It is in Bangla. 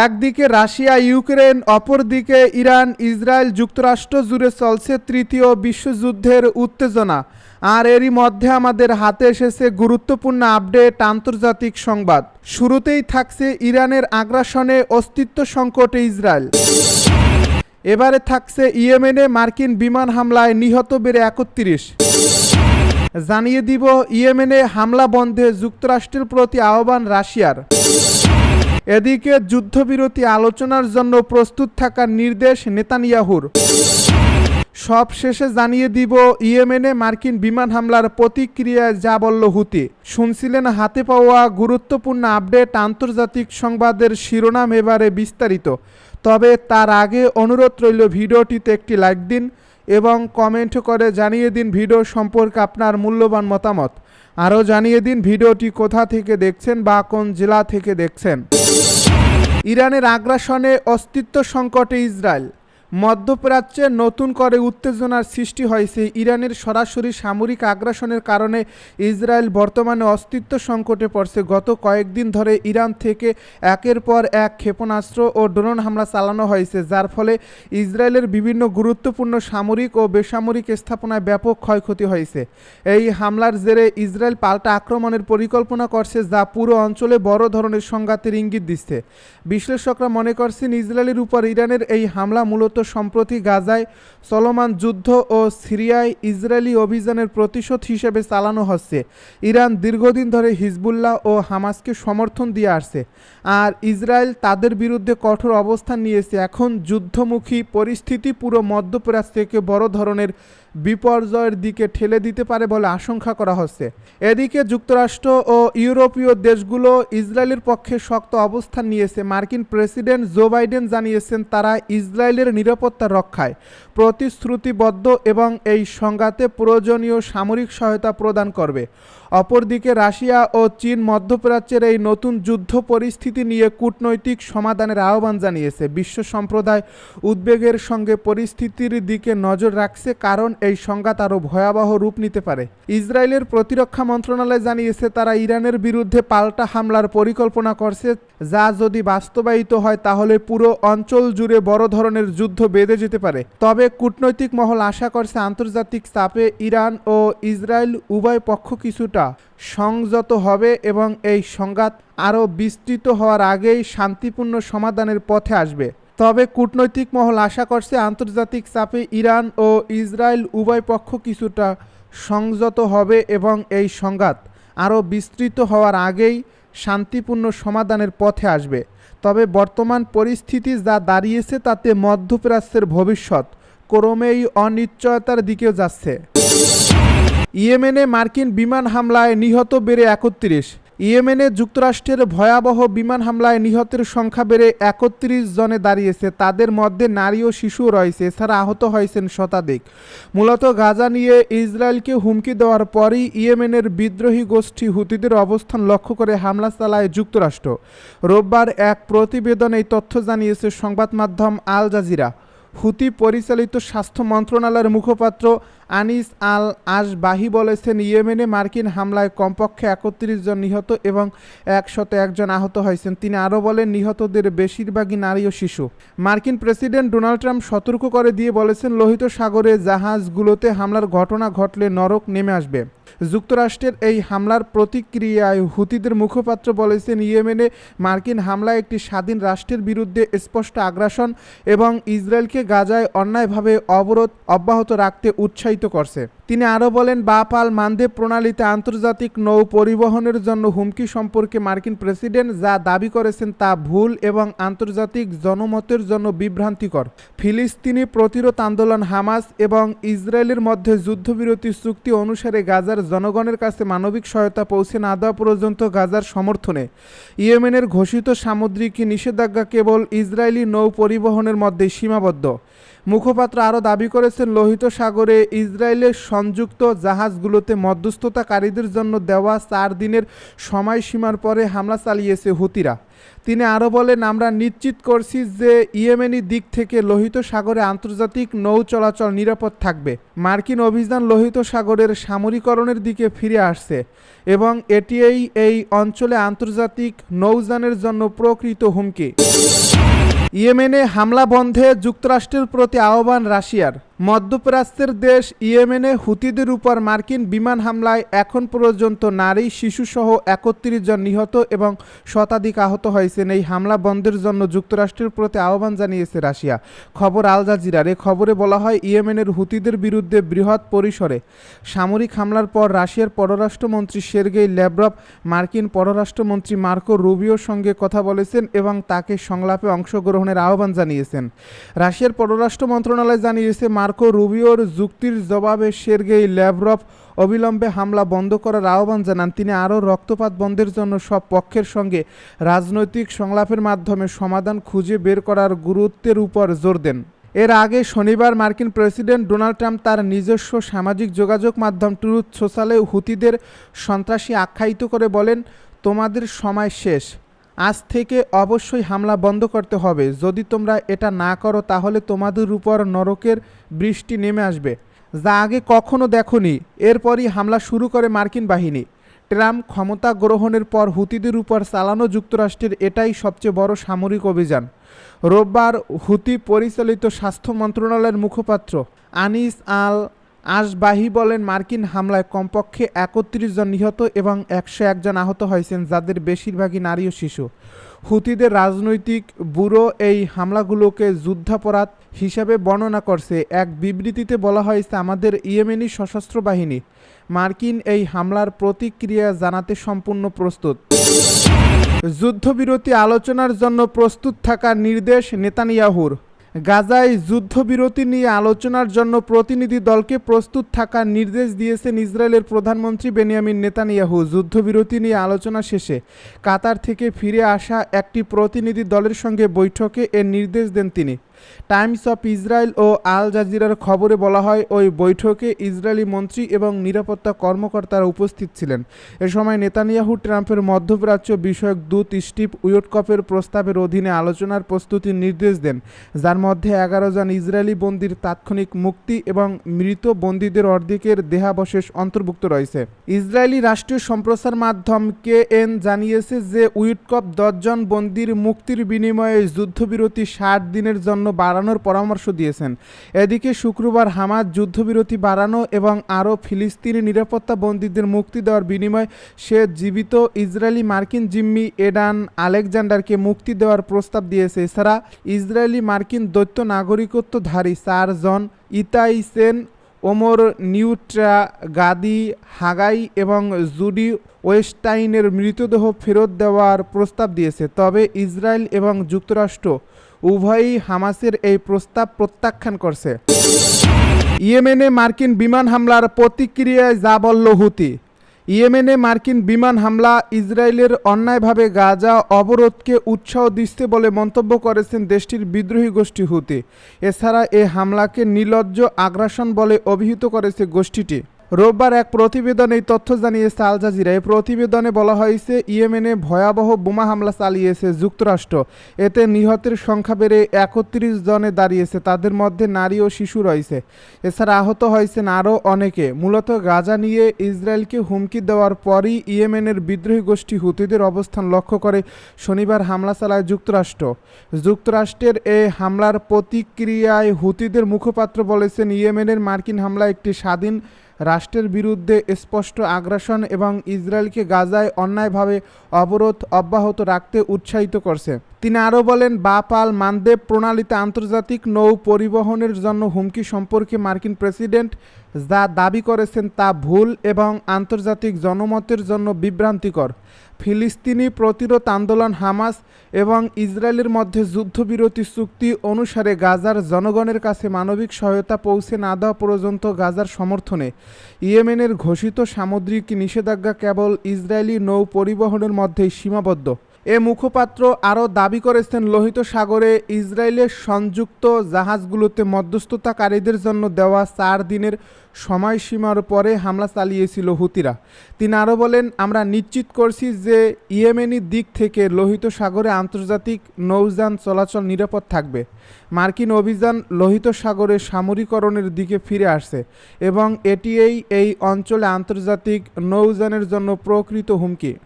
একদিকে রাশিয়া, ইউক্রেন, অপরদিকে ইরান, ইসরায়েল যুক্তরাষ্ট্র জুড়ে চলছে তৃতীয় বিশ্বযুদ্ধের উত্তেজনা। আর এরই মধ্যে আমাদের হাতে এসেছে গুরুত্বপূর্ণ আপডেট, আন্তর্জাতিক সংবাদ। শুরুতেই থাকছে ইরানের আগ্রাসনে অস্তিত্ব সংকটে ইসরায়েল। এবারে থাকছে ইয়েমেনে মার্কিন বিমান হামলায় নিহত বেড়ে একত্রিশ। জানিয়ে দিব, ইয়েমেনে হামলা বন্ধে যুক্তরাষ্ট্রের প্রতি আহ্বান রাশিয়ার। এদিকে যুদ্ধবিরতি আলোচনার জন্য প্রস্তুত থাকার নির্দেশ নেতানিয়াহুর। সব শেষে জানিয়ে দিব, ইয়েমেনে মার্কিন বিমান হামলার প্রতিক্রিয়ায় যা বলল হুতি। শুনছিলেন হাতে পাওয়া গুরুত্বপূর্ণ আপডেট আন্তর্জাতিক সংবাদের শিরোনাম এবারে বিস্তারিত। তবে তার আগে অনুরোধ রইল ভিডিওটিতে একটি লাইক দিন এবং কমেন্ট করে জানিয়ে দিন ভিডিও সম্পর্কে আপনার মূল্যবান মতামত। আরও জানিয়ে দিন ভিডিওটি কোথা থেকে দেখছেন বা কোন জেলা থেকে দেখছেন। ইরানের আগ্রাসনে অস্তিত্ব সংকটে ইসরায়েল। মধ্যপ্রাচ্যে নতুন করে উত্তেজনার সৃষ্টি হয়েছে ইরানের সরাসরি সামরিক আগ্রাসনের কারণে ইসরায়েল বর্তমানে অস্তিত্ব সংকটে পড়ছে। গত কয়েকদিন ধরে ইরান থেকে একের পর এক ক্ষেপণাস্ত্র ও ড্রোন হামলা চালানো হয়েছে, যার ফলে ইসরায়েলের বিভিন্ন গুরুত্বপূর্ণ সামরিক ও বেসামরিক স্থাপনায় ব্যাপক ক্ষয়ক্ষতি হয়েছে। এই হামলার জেরে ইসরায়েল পাল্টা আক্রমণের পরিকল্পনা করছে, যা পুরো অঞ্চলে বড় ধরনের সংঘাতের ইঙ্গিত দিচ্ছে। বিশ্লেষকরা মনে করছেন, ইসরায়েলের উপর ইরানের এই হামলা মূলত সম্প্রতি গাজায় চলমান যুদ্ধ ও সিরিয়ায় ইসরায়েলি অভিযানের প্রতিশোধ হিসেবে চালানো হচ্ছে। ইরান দীর্ঘদিন ধরে হিজবুল্লাহ ও হামাসকে সমর্থন দিয়ে আসছে। আর ইসরায়েল তাদের বিরুদ্ধে কঠোর অবস্থান নিয়েছে। এখন যুদ্ধমুখী পরিস্থিতি পুরো মধ্যপ্রাচ্য থেকে বড় ধরনের বিপর্যয়ের দিকে ঠেলে দিতে পারে বলে আশঙ্কা করা হচ্ছে। এদিকে যুক্তরাষ্ট্র ও ইউরোপীয় দেশগুলো ইসরায়েলের পক্ষে শক্ত অবস্থান নিয়েছে। মার্কিন প্রেসিডেন্ট জো বাইডেন জানিয়েছেন তারা ইসরায়েলের নিরাপত্তা রক্ষায় প্রতিশ্রুতিবদ্ধ এবং এই সংঘাতে প্রয়োজনীয় সামরিক সহায়তা প্রদান করবে। অপরদিকে রাশিয়া ও চীন মধ্যপ্রাচ্যের এই নতুন যুদ্ধ পরিস্থিতি নিয়ে কূটনৈতিক সমাধানের আহ্বান জানিয়েছে। বিশ্ব সম্প্রদায় উদ্বেগের সঙ্গে পরিস্থিতির দিকে নজর রাখছে কারণ এই সংঘাত আরও ভয়াবহ রূপ নিতে পারে। ইসরায়েলের প্রতিরক্ষা মন্ত্রণালয় জানিয়েছে, তারা ইরানের বিরুদ্ধে পাল্টা হামলার পরিকল্পনা করছে, যা যদি বাস্তবায়িত হয় তাহলে পুরো অঞ্চল জুড়ে বড় ধরনের যুদ্ধ বেঁধে যেতে পারে। তবে কূটনৈতিক মহল আশা করছে, আন্তর্জাতিক চাপে ইরান ও ইসরায়েল উভয় পক্ষ কিছুটা সংযত হবে এবং এই সংঘাত আরও বিস্তৃত হওয়ার আগেই শান্তিপূর্ণ সমাধানের পথে আসবে। তবে কূটনৈতিক মহল আশা করছে আন্তর্জাতিক চাপে ইরান ও ইসরায়েল উভয় পক্ষ কিছুটা সংযত হবে এবং এই সংঘাত আরও বিস্তৃত হওয়ার আগেই শান্তিপূর্ণ সমাধানের পথে আসবে। তবে বর্তমান পরিস্থিতি যা দাঁড়িয়েছে তাতে মধ্যপ্রাচ্যের ভবিষ্যৎ ক্রমেই অনিশ্চয়তার দিকেও যাচ্ছে। ইয়েমেনে মার্কিন বিমান হামলায় নিহত বেড়ে একত্রিশ। ইয়েমেনে যুক্তরাষ্ট্রের ভয়াবহ বিমান হামলায় নিহতের সংখ্যা বেড়ে একত্রিশ জনে দাঁড়িয়েছে। তাদের মধ্যে নারী ও শিশু রয়েছে, এছাড়া আহত হয়েছেন শতাধিক। মূলত গাজা নিয়ে ইসরায়েলকে হুমকি দেওয়ার পরই ইয়েমেনের বিদ্রোহী গোষ্ঠী হুতিদের অবস্থান লক্ষ্য করে হামলা চালায় যুক্তরাষ্ট্র। রোববার এক প্রতিবেদনে এই তথ্য জানিয়েছে সংবাদ মাধ্যম আল জাজিরা। হুতি পরিচালিত স্বাস্থ্য মন্ত্রণালয়ের মুখপাত্র আনিস আল আশবাহি বলেছেন, ইয়েমেনে মার্কিন হামলায় কমপক্ষে একত্রিশ জন নিহত এবং একশত একজন আহত হয়েছেন। তিনি আরও বলেন, নিহতদের বেশিরভাগই নারী ও শিশু। মার্কিন প্রেসিডেন্ট ডোনাল্ড ট্রাম্প সতর্ক করে দিয়ে বলেছেন, লোহিত সাগরে জাহাজগুলোতে হামলার ঘটনা ঘটলে নরক নেমে আসবে। যুক্তরাষ্ট্রের এই হামলার প্রতিক্রিয়ায় হুতিদের মুখপাত্র বলেছেন, ইয়েমেনে মার্কিন হামলা একটি স্বাধীন রাষ্ট্রের বিরুদ্ধে স্পষ্ট আগ্রাসন এবং ইসরায়েলকে গাজায় অন্যায়ভাবে অবরোধ অব্যাহত রাখতে উৎসাহিত করছে। তিনি আরও বলেন বাপাল মানদেব প্রণালীতে আন্তর্জাতিক নৌ পরিবহনের জন্য হুমকি সম্পর্কে মার্কিন প্রেসিডেন্ট যা দাবি করেছেন তা ভুল এবং আন্তর্জাতিক জনমতের জন্য বিভ্রান্তিকর। ফিলিস্তিনি প্রতিরোধ আন্দোলন হামাস এবং ইসরায়েলের মধ্যে যুদ্ধবিরতি চুক্তি অনুসারে গাজার জনগণের কাছে মানবিক সহায়তা পৌঁছে না দেওয়া পর্যন্ত গাজার সমর্থনে। ইয়েমেনের ঘোষিত সামুদ্রিক নিষেধাজ্ঞা কেবল ইসরায়েলি নৌ পরিবহনের মধ্যে সীমাবদ্ধ। মুখপাত্র আরও দাবি করেছেন, লোহিত সাগরে ইসরায়েলের সংযুক্ত জাহাজগুলোতে মধ্যস্থতাকারীদের জন্য দেওয়া চার দিনের সময়সীমার পরে হামলা চালিয়েছে হুতিরা। তিনি আরও বলেন, আমরা নিশ্চিত করছি যে ইয়েমেনি দিক থেকে লোহিত সাগরে আন্তর্জাতিক নৌ চলাচল নিরাপদ থাকবে। মার্কিন অভিযান লোহিত সাগরের সামরিকরণের দিকে ফিরে আসছে এবং এটি এই অঞ্চলে আন্তর্জাতিক নৌযানের জন্য প্রকৃত হুমকি। ইয়েমেনে হামলা বন্ধে যুক্তরাষ্ট্রের প্রতি আহ্বান রাশিয়ার। মধ্যপ্রাচ্যের দেশ ইয়েমেনে হুতিদের উপর মার্কিন বিমান হামলায় এখন পর্যন্ত নারী শিশুসহ একত্রিশ জন নিহত এবং শতাধিক আহত হয়েছেন। এই হামলা বন্ধের জন্য যুক্তরাষ্ট্রের প্রতি আহ্বান জানিয়েছে রাশিয়া। খবর আল জাজিরার। এ খবরে বলা হয়, ইয়েমেনের হুতিদের বিরুদ্ধে বৃহৎ পরিসরে সামরিক হামলার পর রাশিয়ার পররাষ্ট্রমন্ত্রী সের্গেই ল্যাব্রভ মার্কিন পররাষ্ট্রমন্ত্রী মার্কো রুবিওর সঙ্গে কথা বলেছেন এবং তাকে সংলাপে অংশগ্রহণের আহ্বান জানিয়েছেন। রাশিয়ার পররাষ্ট্র মন্ত্রণালয় জানিয়েছে, মার্কো রুবিওর যুক্তির জবাবে সের্গেই ল্যাভরভ অবিলম্বে হামলা বন্ধ করার আহ্বান জানান। তিনি আরও, রক্তপাত বন্ধের জন্য সব পক্ষের সঙ্গে রাজনৈতিক সংলাপের মাধ্যমে সমাধান খুঁজে বের করার গুরুত্বের উপর জোর দেন। এর আগে শনিবার মার্কিন প্রেসিডেন্ট ডোনাল্ড ট্রাম্প তার নিজস্ব সামাজিক যোগাযোগ মাধ্যম ট্রুথ সোশ্যালে হুতিদের সন্ত্রাসী আখ্যায়িত করে বলেন, তোমাদের সময় শেষ। আজ থেকে অবশ্যই হামলা বন্ধ করতে হবে। যদি তোমরা এটা না করো, তাহলে তোমাদের উপর নরকের বৃষ্টি নেমে আসবে। যা আগে কখনো দেখনি। এরপরই হামলা শুরু করে মার্কিন বাহিনী। ট্রাম্প ক্ষমতা গ্রহণের পর হুতিদের উপর চালানো যুক্তরাষ্ট্রের এটাই সবচেয়ে বড় সামরিক অভিযান। রোববার হুতি পরিচালিত স্বাস্থ্য মন্ত্রণালয়ের মুখপাত্র আনিস আল আশবাহি বলেন, মার্কিন হামলায় কমপক্ষে একত্রিশ জন নিহত এবং একশো একজন আহত হয়েছেন, যাদের বেশিরভাগই নারী ও শিশু। হুতিদের রাজনৈতিক ব্যুরো এই হামলাগুলোকে যুদ্ধাপরাধ হিসাবে বর্ণনা করছে। এক বিবৃতিতে বলা হয়েছে, আমাদের ইয়েমেনি সশস্ত্র বাহিনী মার্কিন এই হামলার প্রতিক্রিয়া জানাতে সম্পূর্ণ প্রস্তুত। যুদ্ধবিরতি আলোচনার জন্য প্রস্তুত থাকার নির্দেশ নেতানিয়াহুর। গাজায় যুদ্ধবিরতি নিয়ে আলোচনার জন্য প্রতিনিধি দলকে প্রস্তুত থাকার নির্দেশ দিয়েছেন ইসরায়েলের প্রধানমন্ত্রী বেনিয়ামিন নেতানিয়াহু। যুদ্ধবিরতি নিয়ে আলোচনা শেষে কাতার থেকে ফিরে আসা একটি প্রতিনিধি দলের সঙ্গে বৈঠকে এর নির্দেশ দেন তিনি। টাইমস অফ ইসরায়েল ও আল জাজিরার খবরে বলা হয়, ওই বৈঠকে ইসরায়েলি মন্ত্রী এবং নিরাপত্তা কর্মকর্তারা উপস্থিত ছিলেন। এ সময় নেতানিয়াহু ট্রাম্পের মধ্যপ্রাচ্য বিষয়ক দূত স্টিভ উইটকপের প্রস্তাবের অধীনে আলোচনার প্রস্তুতির নির্দেশ দেন, যার মধ্যে এগারো জন ইসরায়েলি বন্দির তাৎক্ষণিক মুক্তি এবং মৃত বন্দীদের অর্ধেকের দেহাবশেষ অন্তর্ভুক্ত রয়েছে। ইসরায়েলি রাষ্ট্রীয় সম্প্রচার মাধ্যম কে এন জানিয়েছে যে উইটকপ দশজন বন্দির মুক্তির বিনিময়ে যুদ্ধবিরতি ষাট দিনের জন্য বাড়ানোর পরামর্শ দিয়েছেন। এদিকে শুক্রবার হামাদ যুদ্ধবিরতি বাড়ানো এবং আরও ফিলিস্তিনি নিরাপত্তা বন্দীদের মুক্তি দেওয়ার বিনিময়ে সে জীবিত ইসরায়েলি মার্কিন জিম্মি এডান আলেকজান্ডারকে মুক্তি দেওয়ার প্রস্তাব দিয়েছে। এছাড়া ইসরায়েলি মার্কিন দৈত্য নাগরিকত্বধারী চারজন ইতাই সেন, ওমর নিউট্রা গাদি, হাগাই এবং জুডি ওয়েস্টাইনের মৃতদেহ ফেরত দেওয়ার প্রস্তাব দিয়েছে। তবে ইসরায়েল এবং যুক্তরাষ্ট্র উভয়ই হামাসের এই প্রস্তাব প্রত্যাখ্যান করছে। ইয়েমেনে মার্কিন বিমান হামলার প্রতিক্রিয়ায় যা বলল হুতি। ইয়েমেনে মার্কিন বিমান হামলা ইসরায়েলের অন্যায়ভাবে গাজা অবরোধকে উৎসাহ দিচ্ছে বলে মন্তব্য করেছেন দেশটির বিদ্রোহী গোষ্ঠী হুতি। এছাড়া এ হামলাকে নির্লজ্জ আগ্রাসন বলে অভিহিত করেছে গোষ্ঠীটি। রোববার এক প্রতিবেদনে এই তথ্য জানিয়েছে আল জাজিরা। এই প্রতিবেদনে বলা হয়েছে, ইয়েমেনে ভয়াবহ বোমা হামলা চালিয়েছে যুক্তরাষ্ট্র। এতে নিহতের সংখ্যা বেড়ে একত্রিশ জনে দাঁড়িয়েছে, তাদের মধ্যে নারী ও শিশু রয়েছে। এছাড়া আহত হয়েছেন আরও অনেকে। মূলত গাজা নিয়ে ইসরায়েলকে হুমকি দেওয়ার পরই ইয়েমেনের বিদ্রোহী গোষ্ঠী হুতিদের অবস্থান লক্ষ্য করে শনিবার হামলা চালায় যুক্তরাষ্ট্র। যুক্তরাষ্ট্রের এই হামলার প্রতিক্রিয়ায় হুতিদের মুখপাত্র বলেছেন, ইয়েমেনের মার্কিন হামলা একটি স্বাধীন রাষ্ট্রের বিরুদ্ধে স্পষ্ট আগ্রাসন এবং ইসরায়েলকে গাজায় অন্যায়ভাবে অবরোধ অব্যাহত রাখতে উৎসাহিত করছে। তিনি আরও বলেন বাপাল মানদেব প্রণালীতে আন্তর্জাতিক নৌ পরিবহনের জন্য হুমকি সম্পর্কে মার্কিন প্রেসিডেন্ট যা দাবি করেছেন তা ভুল এবং আন্তর্জাতিক জনমতের জন্য বিভ্রান্তিকর। ফিলিস্তিনি প্রতিরোধ আন্দোলন হামাস এবং ইসরায়েলের মধ্যে যুদ্ধবিরতি চুক্তি অনুসারে গাজার জনগণের কাছে মানবিক সহায়তা পৌঁছে না দেওয়া পর্যন্ত গাজার সমর্থনে ইয়েমেনের ঘোষিত সামুদ্রিক নিষেধাজ্ঞা কেবল ইসরায়েলি নৌ পরিবহনের মধ্যেই সীমাবদ্ধ। এ মুখপাত্র আরও দাবি করেছেন, লোহিত সাগরে ইসরায়েলের সংযুক্ত জাহাজগুলোতে মধ্যস্থতাকারীদের জন্য দেওয়া চার দিনের সময়সীমার পরে হামলা চালিয়েছিল হুতিরা। তিনি আরও বলেন, আমরা নিশ্চিত করছি যে ইয়েমেনি দিক থেকে লোহিত সাগরে আন্তর্জাতিক নৌযান চলাচল নিরাপদ থাকবে। মার্কিন অভিযান লোহিত সাগরে সামরিকরণের দিকে ফিরে আসছে এবং এটিই এই অঞ্চলে আন্তর্জাতিক নৌযানের জন্য প্রকৃত হুমকি।